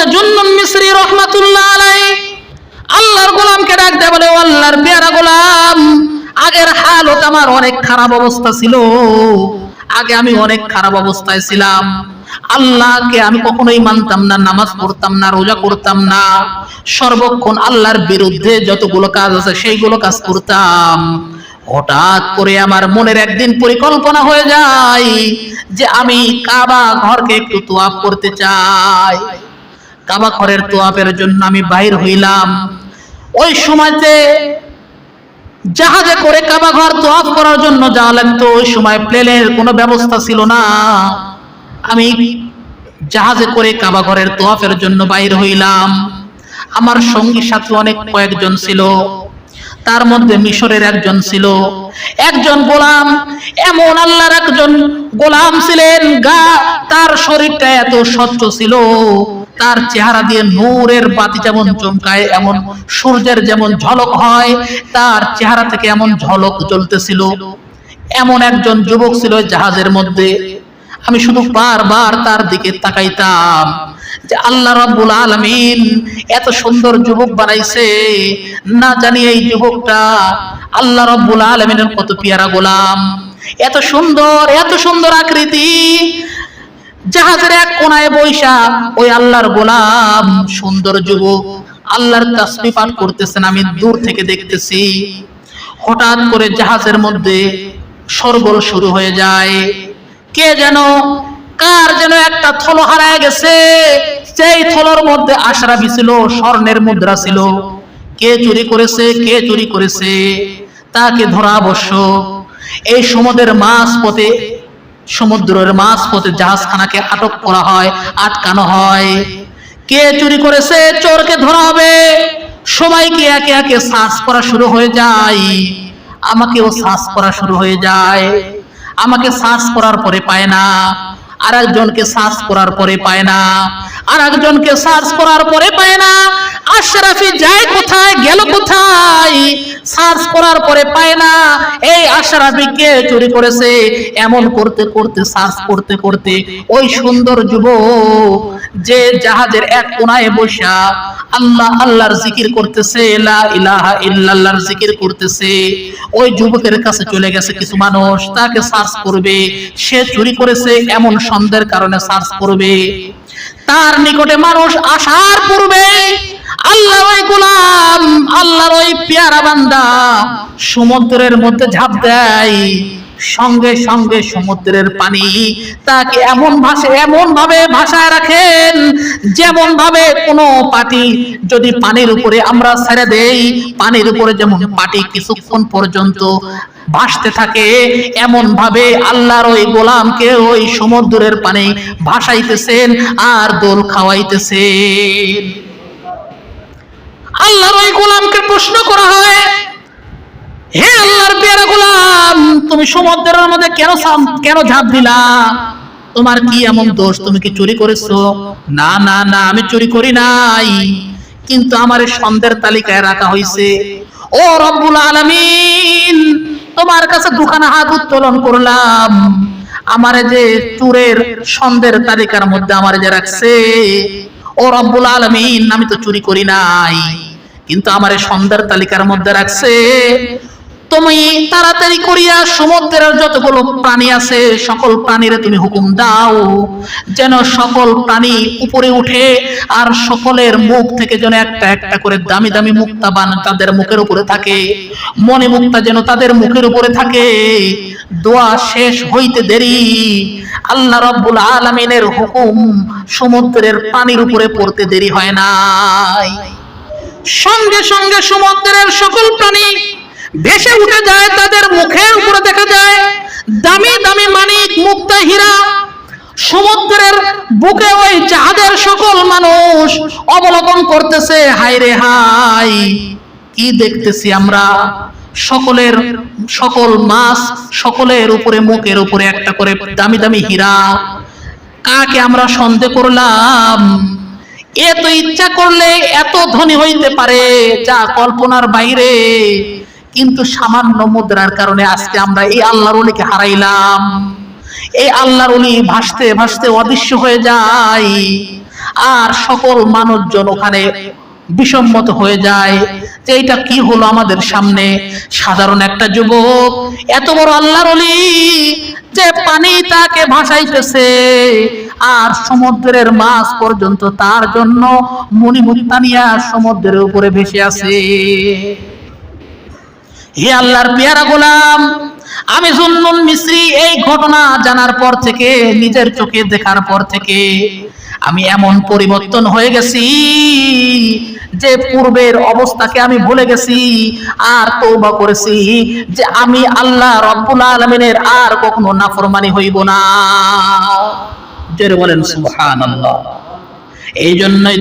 হজরত জুন্নুন মিসরি রহমাতুল্লাহ আলাই আল্লাহর গোলামকে ডাক দেয় বলে, "ও আল্লাহর পেয়ারা গোলাম, আগের হালত আমার অনেক খারাপ অবস্থা ছিল। আগে আমি অনেক খারাপ অবস্থায় ছিলাম। আল্লাহকে আমি কখনোই মানতাম না, নামাজ পড়তাম না, রোজা করতাম না। সর্বক্ষণ আল্লাহর বিরুদ্ধে যতগুলো কাজ আছে, সেইগুলো কাজ করতাম। হঠাৎ করে আমার মনের একদিন পরিকল্পনা হয়ে যায় যে আমি কাবা ঘরকে একটু তোয়াব করতে চাই। কাবা ঘরের তোয়াবের জন্য আমি বাহির হইলাম। ওই সময়তে জাহাজে করে কাবা ঘর তোয়াব করার জন্য যাওয়া লাগতো ওই সময় প্লেনের কোনো ব্যবস্থা ছিল না। আমি জাহাজে করে কাবা ঘরের তোয়াফের জন্য বাইর হইলাম। আমার সঙ্গী সাথী অনেক কয়েকজন ছিল। তার মধ্যে মিশরের একজন ছিল। একজন গোলাম, এমন আল্লাহর একজন গোলাম ছিলেন, গা, তার শরীরটা এত স্বচ্ছ ছিল। তার চেহারা দিয়ে নূরের বাতি যেমন চমকায়, এমন সূর্যের যেমন ঝলক হয়, তার চেহারা থেকে এমন ঝলক জ্বলতেছিল এমন একজন যুবক ছিল জাহাজের মধ্যে। আমি শুধু বারবার তার দিকে তাকাইতাম যে আল্লাহ রাব্বুল আলামিন এত সুন্দর যুবক বানাইছে। না জানি এই যুবকটা আল্লাহ রাব্বুল আলামিনের কত পিয়ারা গোলাম। এত সুন্দর এত সুন্দর আকৃতি জাহাজের এক কোনায় বৈশা, ওই আল্লাহর গোলাম, সুন্দর যুবক। আল্লাহর তাসবিহ পাঠ করতেছেন, আমি দূর থেকে দেখতেছি। হঠাৎ করে জাহাজের মধ্যে সরগোল শুরু হয়ে যায়। কে যেন, কার যেন একটা থল হারায় গেছে। সেই থলর মধ্যে আশরাফি ছিল, স্বর্ণের মুদ্রা ছিল। কে চুরি করেছে, কে চুরি করেছে, তাকে ধরা অবশ্য এই সমুদ্রের মাছ পথে সমুদ্রের মাছ পথে জাহাজখানাকে আটক করা হয়, আটকানো হয়। কে চুরি করেছে? চোরকে ধরা হবে। সবাইকে একে একে সার্চ করা শুরু হয়ে যায়। আমাকেও সার্চ করা শুরু হয়ে যায়। আমাকে সার্চ করার পরে পায় না। আর একজনকে সার্চ করার পরে পায় না। আর একজনকে সার্চ করার পরে পায় না। আশরাফি যায় কোথায়? গেল কোথায়? সার্চ করার পরে পায় না। এই আশরাফি কে চুরি করেছে? এমন করতে করতে, সার্চ করতে করতে ওই সুন্দর যে জাহাজের এক কোনায় বসা আল্লাহ, আল্লাহর জিকির করতেছে, লা ইলাহা ইল্লাল্লাহর জিকির করতেছে। ওই যুবকের কাছে চলে গেছে কিছু মানুষ, তাকে সার্চ করবে। সে চুরি করেছে এমন সন্দেহের কারণে সার্চ করবে। তার নিকটে মানুষ আসার পূর্বে আল্লাহর ওই গোলাম, আল্লাহর ওই পেয়ারা বান্দা সমুদ্রের মধ্যে ঝাঁপ দেয়। সঙ্গে সঙ্গে সমুদ্রের পানি তাকে এমন ভাষে, এমন ভাবে ভাষায় রাখেন, যেমন ভাবে কোনো পাটি যদি পানির উপরে আমরা ছেড়ে দেই, পানির উপরে যেমন পাটি কিছুক্ষণ পর্যন্ত ভাসতে থাকে, এমন ভাবে আল্লাহর ওই গোলামকে ওই সমুদ্রের পানি ভাসাইতেছেন আর দোল খাওয়াইতেছেন। আল্লাহর ওই গোলামকে প্রশ্ন করা হয়, হে আল্লাহর পেয়ারা গোলাম, তুমি সমুদ্রের মধ্যে কেন কেন ঝাঁপ দিলা? তোমার কি এমন দোষ? তুমি কি চুরি করেছ? না না না, আমি চুরি করি নাই। কিন্তু আমার এই সন্দের তালিকায় রাখা হয়েছে ও রব্বুল আলামিন, তোমার কাছে দুখানা হাত উত্তোলন করলাম। আমার যে চুরের সন্দের তালিকার মধ্যে আমার যে রাখছে, ও রব্বুল আলামিন, আমি তো চুরি করি নাই। কিন্তু আমার এই সন্ধ্যার তালিকার মধ্যে রাখছে। তুমি তাড়াতাড়ি করিয়া সমুদ্রের যতগুলো প্রাণী আছে, সকল প্রাণীরে তুমি হুকুম দাও, যেন সকল প্রাণী উপরে উঠে আর সকলের মুখ থেকে যেন একটা একটা করে দামি দামি মুক্তা বান তাদের মুখের উপরে থাকে। মনে মুক্তা যেন তাদের মুখের উপরে থাকে। দোয়া শেষ হইতে দেরি। আল্লাহ রব্বুল আলামিনের হুকুম সমুদ্রের পানির উপরে পড়তে দেরি হয় নাই। সঙ্গে সঙ্গে সমুদ্রের সকল প্রাণী ভেসে উঠে যায়, তাদের মুখের উপরে দেখা যায়। দামি দামি মানিক, মুক্তা হীরা। সমুদ্রের বুকে ওই জাহাজের সকল মানুষ অবলোকন করতেছে হাই রে হাই কি দেখতেছি আমরা? সকলের সকল মাছ সকলের উপরে, মুখের উপরে একটা করে দামি দামি হীরা। কাকে আমরা সন্দেহ করলাম? এত ইচ্ছা করলে এত ধনী হইতে পারে, যা কল্পনার বাইরে। কিন্তু সামান্য মুদ্রার কারণে আজকে আমরা এই আল্লাহর অলিকে হারাইলাম। এই আল্লাহর অলি ভাসতে ভাসতে অদৃশ্য হয়ে যায়, আর সকল মানুষজন ওখানে বিষম্মত হয়ে যায়। যে এটা কি হলো আমাদের সামনে? সাধারণ একটা যুবক, এত বড় আল্লাহর অলি যে পানি তাকে ভাসাইতেছে। আর সমুদ্রের মাছ পর্যন্ত তার জন্য মণিমুক্তানিয়া সমুদ্রের উপরে ভেসে আছে হে আল্লাহর পেয়ারা গোলাম, আমি জুন্নুন মিশ্রি এই ঘটনা জানার পর থেকে, নিজের চোখে দেখার পর থেকে, আমি এমন পরিবর্তন হয়ে গেছি যে পূর্বের অবস্থাকে আমি ভুলে গেছি, আর তৌবা করেছি যে আমি আল্লাহ রব্বুল আলমিনের আর কখনো নাফরমানি হইব না। জেরে বলেন সুবহানাল্লাহ। এই জন্যই